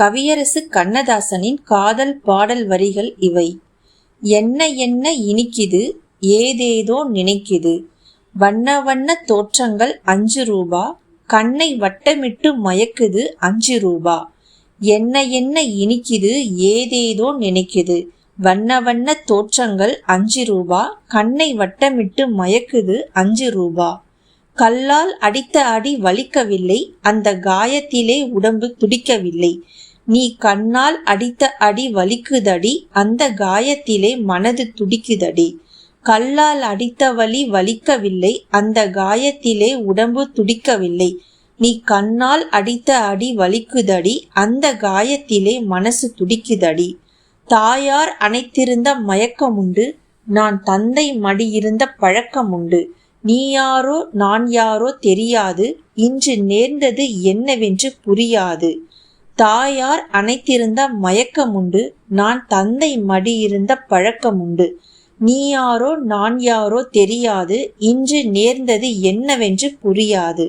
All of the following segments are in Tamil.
கவியரசு கண்ணதாசனின் காதல் பாடல் வரிகள் இவை. என்ன என்ன இனிக்குது? ஏதேதோ நினைக்குது. வண்ண வண்ண தோற்றங்கள் அஞ்சு ரூபா. கண்ணை வட்டமிட்டு மயக்குது அஞ்சு ரூபா. என்ன என்ன இனிக்குது? ஏதேதோ நினைக்குது. வண்ண வண்ண தோற்றங்கள் அஞ்சு ரூபா. கண்ணை வட்டமிட்டு மயக்குது அஞ்சு ரூபா. கல்லால் அடித்த அடி வலிக்கவில்லை. அந்த காயத்திலே உடம்பு துடிக்கவில்லை. நீ கண்ணால் அடித்த அடி வலிக்குதடி அந்த காயத்திலே மனது துடிக்குதடி. கல்லால் அடித்த வலி வலிக்கவில்லை அந்த காயத்திலே உடம்பு துடிக்கவில்லை. நீ கண்ணால் அடித்த அடி வலிக்குதடி அந்த காயத்திலே மனசு துடிக்குதடி. தாயார் அணைத்திருந்த மயக்கமுண்டு நான் தந்தை மடியிருந்த பழக்கமுண்டு. நீ யாரோ நான் யாரோ தெரியாது இன்று நேர்ந்தது என்னவென்று புரியாது. தாயார் அணைத்திருந்த மயக்கமுண்டு நான் தந்தை மடியிருந்த பழக்கமுண்டு. நீ யாரோ நான் யாரோ தெரியாது இன்று நேர்ந்தது என்னவென்று புரியாது.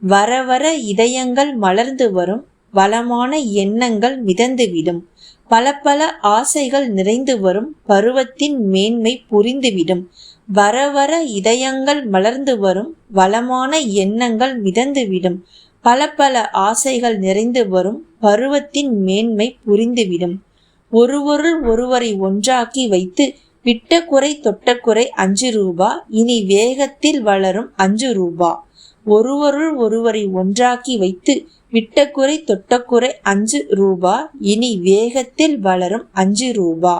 வர வர இதயங்கள் மலர்ந்து வரும் வளமான எண்ணங்கள் மிதந்துவிடும். பல பல ஆசைகள் நிறைந்து வரும் பருவத்தின் மேன்மை புரிந்துவிடும். வர வர இதயங்கள் மலர்ந்து வரும் வளமான எண்ணங்கள் மிதந்துவிடும். பல பல ஆசைகள் நிறைந்து வரும் பருவத்தின் மேன்மை புரிந்துவிடும். ஒருவருள் ஒருவரை ஒன்றாக்கி வைத்து விட்ட குறை தொட்ட குறை அஞ்சு ரூபா இனி வேகத்தில் வளரும் அஞ்சு ரூபா. ஒருவருள் ஒருவரை ஒன்றாக்கி வைத்து விட்ட குறை தொட்ட குறை அஞ்சு ரூபா இனி வேகத்தில் வளரும் அஞ்சு ரூபா.